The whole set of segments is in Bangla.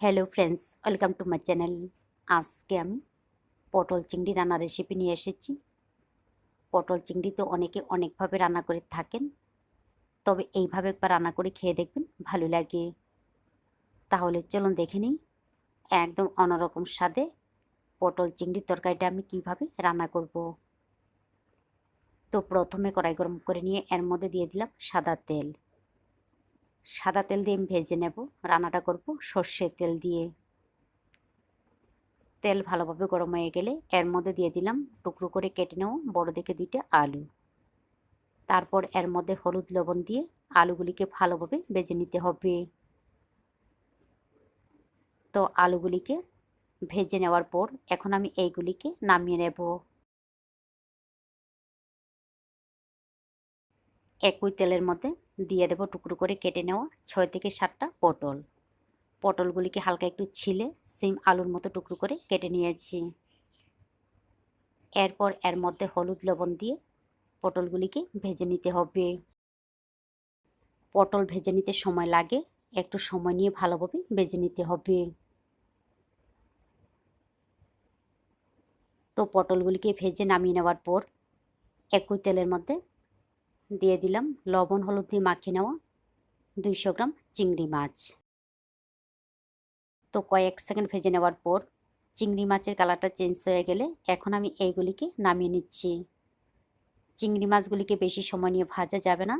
Hello friends welcome to my channel আজকে আমি পটল চিংড়ি রান্নার রেসিপি নিয়ে এসেছি। পটল চিংড়ি তো অনেকে অনেকভাবে রান্না করে থাকেন। তবে এইভাবে একবার রান্না করে খেয়ে দেখবেন ভালো লাগে। তাহলে চলুন দেখে নিই একদম অন্যরকম স্বাদে পটল চিংড়ির তরকারিটা আমি কীভাবে রান্না করব। তো প্রথমে কড়াই গরম করে নিয়ে এর মধ্যে দিয়ে দিলাম সাদা তেল। সাদা তেল দিয়ে ভেজে নেব। রান্নাটা করব সর্ষের তেল দিয়ে। তেল ভালোভাবে গরম হয়ে গেলে এর মধ্যে দিয়ে দিলাম টুকরো করে কেটে নেব বড় দেখে দুইটা আলু। তারপর এর মধ্যে হলুদ লবণ দিয়ে আলুগুলিকে ভালোভাবে ভেজে নিতে হবে। তো আলুগুলিকে ভেজে নেওয়ার পর এখন আমি এইগুলিকে নামিয়ে নেব। একই তেলের মধ্যে দিয়ে দেবো টুকরো করে কেটে নেওয়া ছয় থেকে সাতটা পটল। পটলগুলিকে হালকা একটু ছিলে সিম আলুর মতো টুকরো করে কেটে নিয়েছি। এরপর এর মধ্যে হলুদ লবণ দিয়ে পটলগুলিকে ভেজে নিতে হবে। পটল ভেজে নিতে সময় লাগে, একটু সময় নিয়ে ভালোভাবে ভেজে নিতে হবে। তো পটলগুলিকে ভেজে নামিয়ে নেওয়ার পর একই তেলের মধ্যে দিয়ে দিলাম লবণ, হলুদ দিয়ে মাখিয়ে নেওয়া দুইশো গ্রাম চিংড়ি মাছ। তো কয়েক সেকেন্ড ভেজে নেওয়ার পর চিংড়ি মাছের কালারটা চেঞ্জ হয়ে গেলে এখন আমি এইগুলিকে নামিয়ে নিচ্ছি। চিংড়ি মাছগুলিকে বেশি সময় নিয়ে ভাজা যাবে না।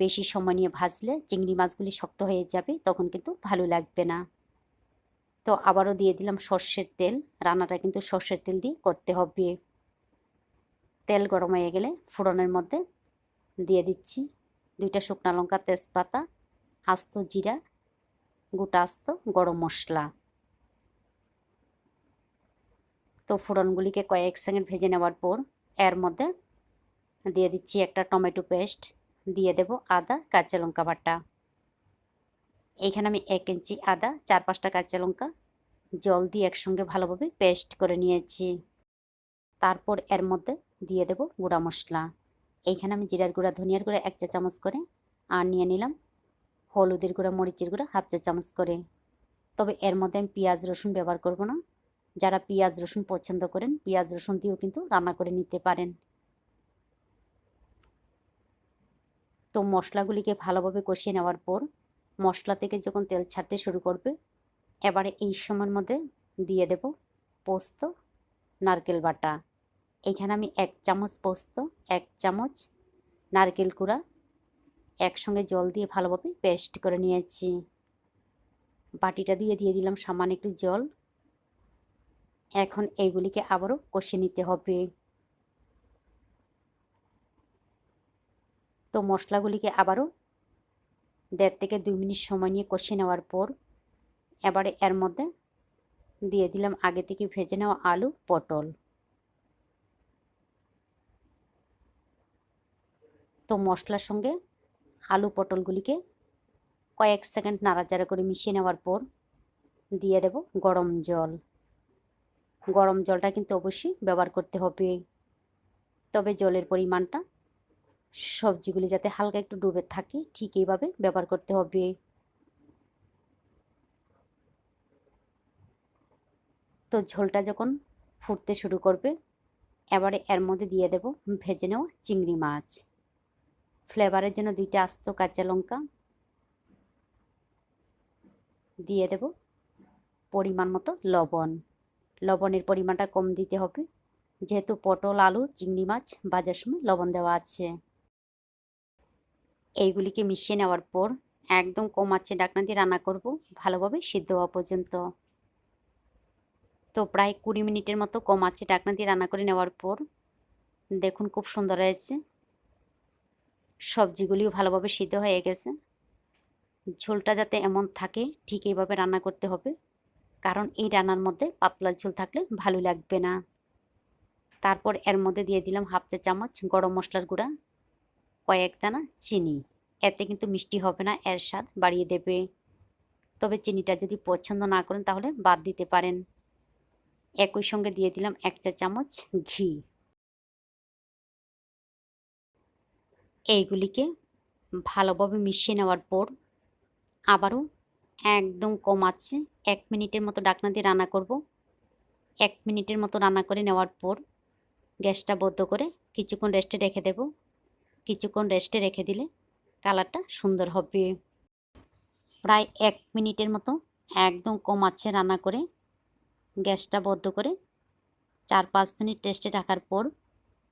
বেশি সময় নিয়ে ভাজলে চিংড়ি মাছগুলি শক্ত হয়ে যাবে, তখন কিন্তু ভালো লাগবে না। তো আবারও দিয়ে দিলাম সর্ষের তেল, রান্নাটা কিন্তু সর্ষের তেল দিয়ে করতে হবে। তেল গরম হয়ে গেলে ফোড়নের মধ্যে দিয়ে দিচ্ছি। দুইটা শুকনা লঙ্কা, তেজপাতা, আস্ত জিরা, গোটা আস্ত গরম মশলা। তো ফোড়নগুলিকে কয়েক সেকেন্ড ভেজে নেওয়ার পর এর মধ্যে দিয়ে দিচ্ছি একটা টমেটো পেস্ট, দিয়ে দেব আদা, কাঁচা লঙ্কা বাটা। এইখানে আমি এক ইঞ্চি আদা, চার পাঁচটা কাঁচা লঙ্কা, জল দিয়ে একসঙ্গে ভালোভাবে পেস্ট করে নিয়েছি। তারপর এর মধ্যে দিয়ে দেব গুঁড়া মশলা। এইখানে আমি জিরার গুঁড়া, ধনিয়ার গুঁড়া এক চা চামচ করে আর নিয়ে নিলাম। হলুদের গুঁড়া, মরিচের গুঁড়া হাফ চা চামচ করে। তবে এর মধ্যে আমি পেঁয়াজ, রসুন ব্যবহার করব না। যারা পেঁয়াজ, রসুন পছন্দ করেন, পেঁয়াজ, রসুন দিয়েও কিন্তু রান্না করে নিতে পারেন। তো মশলাগুলিকে ভালোভাবে কষিয়ে নেওয়ার পর মশলা থেকে যখন তেল ছাড়তে শুরু করবে, এবারে এই সময়ের মধ্যে দিয়ে দেব পোস্ত, নারকেল বাটা। এখানে আমি এক চামচ পোস্ত, এক চামচ নারকেল কুড়া, একসঙ্গে জল দিয়ে ভালোভাবে পেস্ট করে নিয়েছি। বাটিটা দিয়ে দিয়ে দিলাম সামান্য একটু জল। এখন এইগুলিকে আবারও কষে নিতে হবে। তো মশলাগুলিকে আবারও দেড় থেকে দুই মিনিট সময় নিয়ে কষে নেওয়ার পর এবারে এর মধ্যে দিয়ে দিলাম আগে থেকে ভেজে নেওয়া আলু, পটল। তো মশলার সঙ্গে আলু পটলগুলিকে কয়েক সেকেন্ড নাড়াচাড়া করে মিশিয়ে নেওয়ার পর দিয়ে দেব গরম জল। গরম জলটা কিন্তু অবশ্যই ব্যবহার করতে হবে। তবে জলের পরিমাণটা সবজিগুলি যাতে হালকা একটু ডুবে থাকে, ঠিক এইভাবে ব্যবহার করতে হবে। তো ঝোলটা যখন ফুটতে শুরু করবে, এবারে এর মধ্যে দিয়ে দেব ভেজে নেওয়া চিংড়ি মাছ। ফ্লেভারের জন্য দুইটা আস্ত কাঁচা লঙ্কা দিয়ে দেব পরিমাণ মতো লবণ। লবণের পরিমাণটা কম দিতে হবে। যেহেতু পটল, আলু, চিংড়ি মাছ বাজার সময় লবণ দেওয়া আছে। এইগুলিকে মিশিয়ে নেওয়ার পর একদম কম আছে ডাকনা দিয়ে রান্না করব, ভালোভাবে সিদ্ধ হওয়া পর্যন্ত। তো প্রায় কুড়ি মিনিটের মতো কম আছে ডাকনা দিয়ে রান্না করে নেওয়ার পর দেখুন খুব সুন্দর হয়েছে। সবজিগুলিও ভালোভাবে সিদ্ধ হয়ে গেছে। ঝোলটা যাতে এমন থাকে, ঠিক এইভাবে রান্না করতে হবে। কারণ এই রান্নার মধ্যে পাতলা ঝোল থাকলে ভালো লাগবে না। তারপর এর মধ্যে দিয়ে দিলাম হাফ চা চামচ গরম মশলার গুঁড়া, কয়েক দানা চিনি। এতে কিন্তু মিষ্টি হবে না, এর স্বাদ বাড়িয়ে দেবে। তবে চিনিটা যদি পছন্দ না করেন তাহলে বাদ দিতে পারেন। একই সঙ্গে দিয়ে দিলাম এক চা চামচ ঘি। এইগুলিকে ভালোভাবে মিশিয়ে নেওয়ার পর আবারও একদম কম আছে, এক মিনিটের মতো ডাকনা দিয়ে রান্না করব। এক মিনিটের মতো রান্না করে নেওয়ার পর গ্যাসটা বদ্ধ করে কিছুক্ষণ রেস্টে রেখে দেব। কিছুক্ষণ রেস্টে রেখে দিলে কালারটা সুন্দর হবে। প্রায় এক মিনিটের মতো একদম কম আছে রান্না করে গ্যাসটা বদ্ধ করে চার পাঁচ মিনিট টেস্টে রাখার পর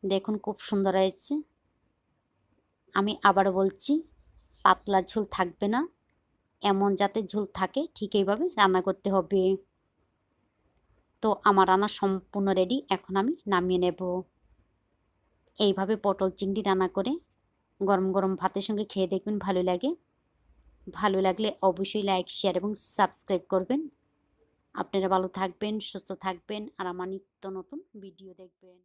দেখুন খুব সুন্দর হয়েছে। আমি আবারও বলছি, পাতলা ঝোল থাকবে না। এমন যাতে ঝোল থাকে, ঠিক এইভাবে রান্না করতে হবে। তো আমার রান্না সম্পূর্ণ রেডি এখন আমি নামিয়ে নেব। এইভাবে পটল চিংড়ি রান্না করে গরম গরম ভাতের সঙ্গে খেয়ে দেখবেন ভালো লাগে। ভালো লাগলে অবশ্যই লাইক শেয়ার এবং সাবস্ক্রাইব করবেন। আপনারা ভালো থাকবেন, সুস্থ থাকবেন, আর আমার নিত্য নতুন ভিডিও দেখবেন।